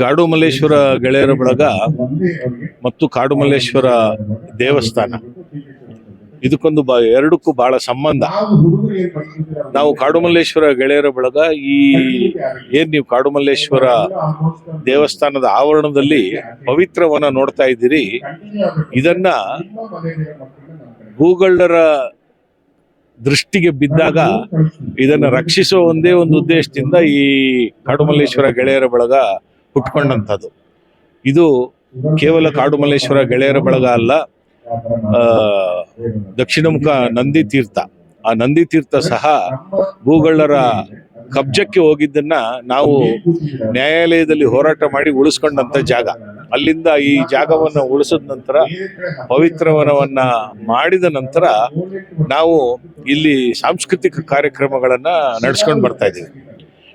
ಕಾಡು ಮಲ್ಲೇಶ್ವರ ಗೆಳೆಯರ ಬಳಗ ಮತ್ತು ಕಾಡು ಮಲ್ಲೇಶ್ವರ ದೇವಸ್ಥಾನ. ಇದಕ್ಕೊಂದು ಬಾ, ಎರಡಕ್ಕೂ ಬಹಳ ಸಂಬಂಧ. ನಾವು ಕಾಡು ಮಲ್ಲೇಶ್ವರ ಗೆಳೆಯರ ಬಳಗ ಈ ಏನ್ ನೀವು ಕಾಡು ಮಲ್ಲೇಶ್ವರ ದೇವಸ್ಥಾನದ ಆವರಣದಲ್ಲಿ ಪವಿತ್ರವನ್ನ ನೋಡ್ತಾ ಇದ್ದೀರಿ. ಇದನ್ನ ಭೂಗಳ್ಳರ ದೃಷ್ಟಿಗೆ ಬಿದ್ದಾಗ ಇದನ್ನ ರಕ್ಷಿಸುವ ಒಂದೇ ಒಂದು ಉದ್ದೇಶದಿಂದ ಈ ಕಾಡುಮಲ್ಲೇಶ್ವರ ಗೆಳೆಯರ ಬಳಗ ಹುಟ್ಕೊಂಡಂಥದ್ದು ಇದು ಕೇವಲ ಕಾಡುಮಲ್ಲೇಶ್ವರ ಗೆಳೆಯರ ಬಳಗ ಅಲ್ಲ ಆ, ದಕ್ಷಿಣಮುಖ ನಂದಿ ತೀರ್ಥ. ಆ ನಂದಿ ತೀರ್ಥ ಸಹ ಭೂಗಳ್ಳರ ಕಬ್ಜಕ್ಕೆ ಹೋಗಿದ್ದನ್ನ ನಾವು ನ್ಯಾಯಾಲಯದಲ್ಲಿ ಹೋರಾಟ ಮಾಡಿ ಉಳಿಸ್ಕೊಂಡಂತ ಜಾಗ. ಅಲ್ಲಿಂದ ಈ ಜಾಗವನ್ನು ಉಳಿಸಿದ ನಂತರ ಪವಿತ್ರವನವನ್ನ ಮಾಡಿದ ನಂತರ ನಾವು ಇಲ್ಲಿ ಸಾಂಸ್ಕೃತಿಕ ಕಾರ್ಯಕ್ರಮಗಳನ್ನ ನಡೆಸ್ಕೊಂಡು ಬರ್ತಾ ಇದ್ದೀವಿ.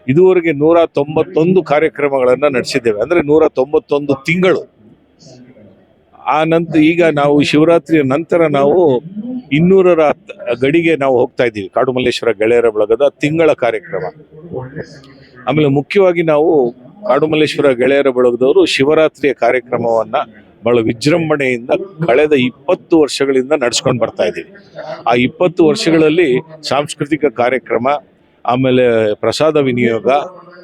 ಇದುವರೆಗೆ ನೂರ ತೊಂಬತ್ತೊಂದು ಕಾರ್ಯಕ್ರಮಗಳನ್ನು ನಡೆಸಿದ್ದೇವೆ. ಅಂದರೆ ನೂರ ತೊಂಬತ್ತೊಂದು ತಿಂಗಳು. ಆ ನಂತರ ಈಗ ನಾವು ಶಿವರಾತ್ರಿಯ ನಂತರ ನಾವು ಇನ್ನೂರರ ಗಡಿಗೆ ನಾವು ಹೋಗ್ತಾ ಇದ್ದೀವಿ. ಕಾಡುಮಲ್ಲೇಶ್ವರ ಗೆಳೆಯರ ಬಳಗದ ತಿಂಗಳ ಕಾರ್ಯಕ್ರಮ. ಆಮೇಲೆ ಮುಖ್ಯವಾಗಿ ನಾವು ಕಾಡುಮಲ್ಲೇಶ್ವರ ಗೆಳೆಯರ ಬಳಗದವರು ಶಿವರಾತ್ರಿಯ ಕಾರ್ಯಕ್ರಮವನ್ನ ಬಹಳ ವಿಜೃಂಭಣೆಯಿಂದ ಕಳೆದ ಇಪ್ಪತ್ತು ವರ್ಷಗಳಿಂದ ನಡೆಸ್ಕೊಂಡು ಬರ್ತಾ ಇದ್ದೀವಿ. ಆ ಇಪ್ಪತ್ತು ವರ್ಷಗಳಲ್ಲಿ ಸಾಂಸ್ಕೃತಿಕ ಕಾರ್ಯಕ್ರಮ ಆಮೇಲೆ ಪ್ರಸಾದ ವಿನಿಯೋಗ,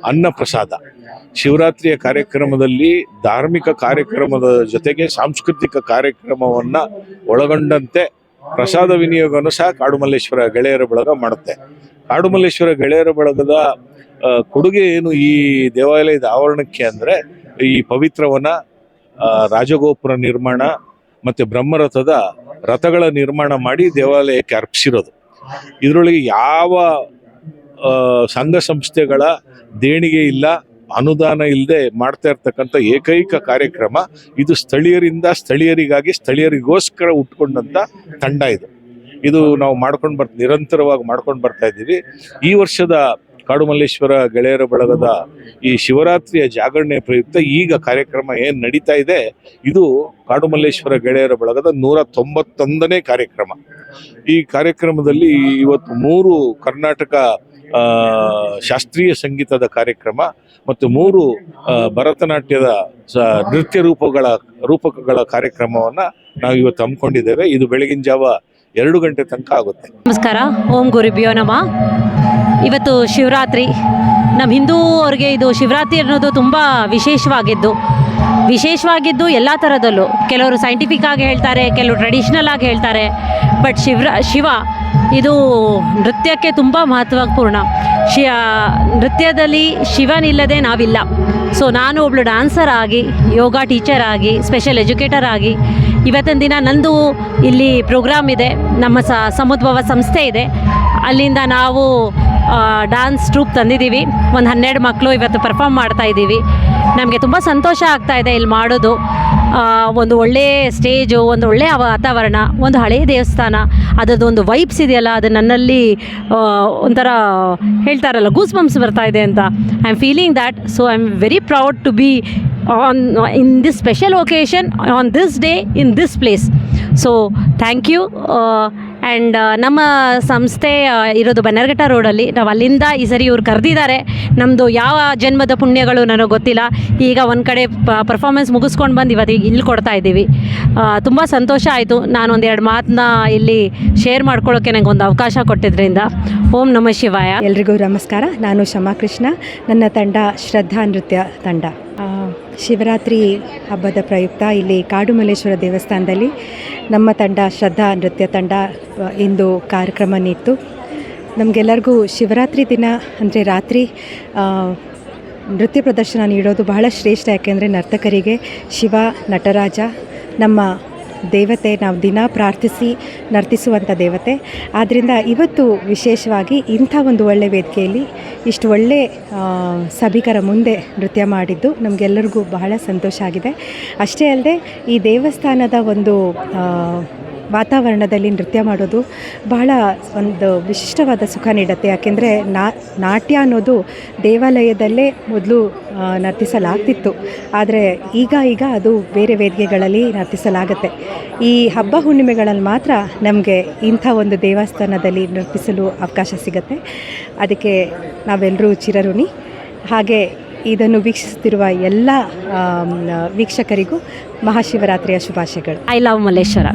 ಅನ್ನ ಪ್ರಸಾದ. ಶಿವರಾತ್ರಿಯ ಕಾರ್ಯಕ್ರಮದಲ್ಲಿ ಧಾರ್ಮಿಕ ಕಾರ್ಯಕ್ರಮದ ಜೊತೆಗೆ ಸಾಂಸ್ಕೃತಿಕ ಕಾರ್ಯಕ್ರಮವನ್ನ ಒಳಗೊಂಡಂತೆ ಪ್ರಸಾದ ವಿನಿಯೋಗವನ್ನು ಸಹ ಕಾಡುಮಲ್ಲೇಶ್ವರ ಗೆಳೆಯರ ಬಳಗ ಮಾಡುತ್ತೆ. ಕಾಡುಮಲ್ಲೇಶ್ವರ ಗೆಳೆಯರ ಬಳಗದ ಕೊಡುಗೆ ಏನು ಈ ದೇವಾಲಯದ ಆವರಣಕ್ಕೆ ಅಂದ್ರೆ ಈ ಪವಿತ್ರವನ ರಾಜಗೋಪುರ ನಿರ್ಮಾಣ ಮತ್ತೆ ಬ್ರಹ್ಮರಥದ ರಥಗಳ ನಿರ್ಮಾಣ ಮಾಡಿ ದೇವಾಲಯಕ್ಕೆ ಅರ್ಪಿಸಿರೋದು. ಇದರೊಳಗೆ ಯಾವ ಸಂಘ ಸಂಸ್ಥೆಗಳ ದೇಣಿಗೆ ಇಲ್ಲ, ಅನುದಾನ ಇಲ್ಲದೆ ಮಾಡ್ತಾ ಇರ್ತಕ್ಕಂಥ ಏಕೈಕ ಕಾರ್ಯಕ್ರಮ ಇದು ಸ್ಥಳೀಯರಿಂದ ಸ್ಥಳೀಯರಿಗಾಗಿ ಸ್ಥಳೀಯರಿಗೋಸ್ಕರ ಹುಟ್ಕೊಂಡಂತ ತಂಡ ಇದು. ಇದು ನಾವು ಮಾಡ್ಕೊಂಡು ಬರ್ತ, ನಿರಂತರವಾಗಿ ಮಾಡ್ಕೊಂಡು ಬರ್ತಾ ಇದ್ದೀವಿ. ಈ ವರ್ಷದ ಕಾಡುಮಲ್ಲೇಶ್ವರ ಗೆಳೆಯರ ಬಳಗದ ಈ ಶಿವರಾತ್ರಿಯ ಜಾಗರಣೆ ಪ್ರಯುಕ್ತ ಈಗ ಕಾರ್ಯಕ್ರಮ ಏನು ನಡೀತಾ ಇದೆ, ಇದು ಕಾಡುಮಲ್ಲೇಶ್ವರ ಗೆಳೆಯರ ಬಳಗದ ನೂರ ತೊಂಬತ್ತೊಂದನೇ ಕಾರ್ಯಕ್ರಮ. ಈ ಕಾರ್ಯಕ್ರಮದಲ್ಲಿ ಇವತ್ತು ಮೂರು ಕರ್ನಾಟಕ ಶಾಸ್ತ್ರೀಯ ಸಂಗೀತದ ಕಾರ್ಯಕ್ರಮ ಮತ್ತು ಮೂರು ಭರತನಾಟ್ಯದ ನೃತ್ಯ ರೂಪಗಳ, ರೂಪಕಗಳ ಕಾರ್ಯಕ್ರಮವನ್ನು ನಾವು ಇವತ್ತು ಹಮ್ಮಿಕೊಂಡಿದ್ದೇವೆ. ಇದು ಬೆಳಗಿನ ಜಾವ ಎರಡು ಗಂಟೆ ತನಕ ಆಗುತ್ತೆ. ನಮಸ್ಕಾರ. ಓಂ ಗುರುಬಿಯೋ ನಮ. ಇವತ್ತು ಶಿವರಾತ್ರಿ. ನಮ್ಮ ಹಿಂದೂ ಅವ್ರಿಗೆ ಇದು ಶಿವರಾತ್ರಿ ಅನ್ನೋದು ತುಂಬ ವಿಶೇಷವಾಗಿದ್ದು ವಿಶೇಷವಾಗಿದ್ದು ಎಲ್ಲ ಥರದಲ್ಲೂ ಕೆಲವರು ಸೈಂಟಿಫಿಕ್ ಆಗಿ ಹೇಳ್ತಾರೆ, ಕೆಲವರು ಟ್ರೆಡಿಷ್ನಲ್ ಆಗಿ ಹೇಳ್ತಾರೆ. ಬಟ್ ಶಿವ್ರ, ಶಿವ ಇದು ನೃತ್ಯಕ್ಕೆ ತುಂಬ ಮಹತ್ವಪೂರ್ಣ. ಶಿ ನೃತ್ಯದಲ್ಲಿ ಶಿವನಿಲ್ಲದೆ ನಾವಿಲ್ಲ. ಸೊ ನಾನು ಒಬ್ಳು ಡ್ಯಾನ್ಸರ್ ಆಗಿ, ಯೋಗ ಟೀಚರ್ ಆಗಿ ಸ್ಪೆಷಲ್ ಎಜುಕೇಟರ್ ಆಗಿ, ಇವತ್ತಿನ ದಿನ ನಂದು ಇಲ್ಲಿ ಪ್ರೋಗ್ರಾಮ್ ಇದೆ. ನಮ್ಮ ಸ, ಸಮುದ್ಭವ ಸಂಸ್ಥೆ ಇದೆ. ಅಲ್ಲಿಂದ ನಾವು ಡಾನ್ಸ್ ಟ್ರೂಪ್ ತಂದಿದ್ದೀವಿ. ಒಂದು ಹನ್ನೆರಡು ಮಕ್ಕಳು ಇವತ್ತು ಪರ್ಫಾಮ್ ಮಾಡ್ತಾ ಇದ್ದೀವಿ. ನಮಗೆ ತುಂಬ ಸಂತೋಷ ಆಗ್ತಾ ಇದೆ ಇಲ್ಲಿ ಮಾಡೋದು. ಒಂದು ಒಳ್ಳೆಯ ಸ್ಟೇಜು ಒಂದು ಒಳ್ಳೆಯ ವಾತಾವರಣ, ಒಂದು ಹಳೆಯ ದೇವಸ್ಥಾನ, ಅದರದ್ದು ಒಂದು ವೈಬ್ಸ್ ಇದೆಯಲ್ಲ, ಅದು ನನ್ನಲ್ಲಿ ಒಂಥರ ಹೇಳ್ತಾರಲ್ಲ ಗೂಸ್ ಬಂಪ್ಸ್ ಬರ್ತಾ ಇದೆ ಅಂತ. I am feeling that so I am very proud to be on in this special occasion on this day in this place so thank you and ನಮ್ಮ ಸಂಸ್ಥೆ ಆ, ಇರೋದು ಬನ್ನರ್ಘಟ್ಟ ರೋಡಲ್ಲಿ. ನಾವು ಅಲ್ಲಿಂದ ಈ ಸರಿ ಇವ್ರು ಕರೆದಿದ್ದಾರೆ. ನಮ್ಮದು ಯಾವ ಜನ್ಮದ ಪುಣ್ಯಗಳು ನನಗೆ ಗೊತ್ತಿಲ್ಲ. ಈಗ ಒಂದು ಕಡೆ ಪರ್ಫಾರ್ಮೆನ್ಸ್ ಮುಗಿಸ್ಕೊಂಡು ಬಂದು ಇವತ್ತು ಇಲ್ಲಿ ಕೊಡ್ತಾ ಇದ್ದೀವಿ. ತುಂಬ ಸಂತೋಷ ಆಯಿತು. ನಾನು ಎರಡು ಮಾತನ್ನ ಇಲ್ಲಿ ಶೇರ್ ಮಾಡ್ಕೊಳ್ಳೋಕ್ಕೆ ನನಗೆ ಒಂದು ಅವಕಾಶ ಕೊಟ್ಟಿದ್ದರಿಂದ ಓಂ ನಮಃ ಶಿವಾಯ. ಎಲ್ರಿಗೂ ನಮಸ್ಕಾರ. ನಾನು ಶಮಾ ಕೃಷ್ಣ. ನನ್ನ ತಂಡ ಶ್ರದ್ಧಾ ನೃತ್ಯ ತಂಡ. ಶಿವರಾತ್ರಿ ಹಬ್ಬದ ಪ್ರಯುಕ್ತ ಇಲ್ಲಿ ಕಾಡುಮಲ್ಲೇಶ್ವರ ದೇವಸ್ಥಾನದಲ್ಲಿ ನಮ್ಮ ತಂಡ ಶ್ರದ್ಧಾ ನೃತ್ಯ ತಂಡ ಇಂದು ಕಾರ್ಯಕ್ರಮ ನೀಡ್ತು. ನಮಗೆಲ್ಲರಿಗೂ ಶಿವರಾತ್ರಿ ದಿನ ಅಂದರೆ ರಾತ್ರಿ ನೃತ್ಯ ಪ್ರದರ್ಶನ ನೀಡೋದು ಬಹಳ ಶ್ರೇಷ್ಠ. ಯಾಕೆಂದರೆ ನರ್ತಕರಿಗೆ ಶಿವ, ನಟರಾಜ, ನಮ್ಮ ದೇವತೆ ನಾವು ದಿನ ಪ್ರಾರ್ಥಿಸಿ ನರ್ತಿಸುವಂಥ ದೇವತೆ. ಆದ್ದರಿಂದ ಇವತ್ತು ವಿಶೇಷವಾಗಿ ಇಂಥ ಒಂದು ಒಳ್ಳೆಯ ವೇದಿಕೆಯಲ್ಲಿ ಇಷ್ಟು ಒಳ್ಳೆ ಸಭಿಕರ ಮುಂದೆ ನೃತ್ಯ ಮಾಡಿದ್ದು ನಮಗೆಲ್ಲರಿಗೂ ಬಹಳ ಸಂತೋಷ ಆಗಿದೆ. ಅಷ್ಟೇ ಅಲ್ಲದೆ ಈ ದೇವಸ್ಥಾನದ ಒಂದು ವಾತಾವರಣದಲ್ಲಿ ನೃತ್ಯ ಮಾಡೋದು ಬಹಳ ಒಂದು ವಿಶಿಷ್ಟವಾದ ಸುಖ ನೀಡುತ್ತೆ. ಯಾಕೆಂದರೆ ನಾಟ್ಯ ಅನ್ನೋದು ದೇವಾಲಯದಲ್ಲೇ ಮೊದಲು ನರ್ತಿಸಲಾಗ್ತಿತ್ತು. ಆದರೆ ಈಗ ಈಗ ಅದು ಬೇರೆ ವೇದಿಕೆಗಳಲ್ಲಿ ನರ್ತಿಸಲಾಗುತ್ತೆ. ಈ ಹಬ್ಬ ಹುಣ್ಣಿಮೆಗಳಲ್ಲಿ ಮಾತ್ರ ನಮಗೆ ಇಂಥ ಒಂದು ದೇವಸ್ಥಾನದಲ್ಲಿ ನರ್ತಿಸಲು ಅವಕಾಶ ಸಿಗುತ್ತೆ. ಅದಕ್ಕೆ ನಾವೆಲ್ಲರೂ ಚಿರಋಣಿ. ಹಾಗೆ ಇದನ್ನು ವೀಕ್ಷಿಸುತ್ತಿರುವ ಎಲ್ಲ ವೀಕ್ಷಕರಿಗೂ ಮಹಾಶಿವರಾತ್ರಿಯ ಶುಭಾಶಯಗಳು. I love Malleshwara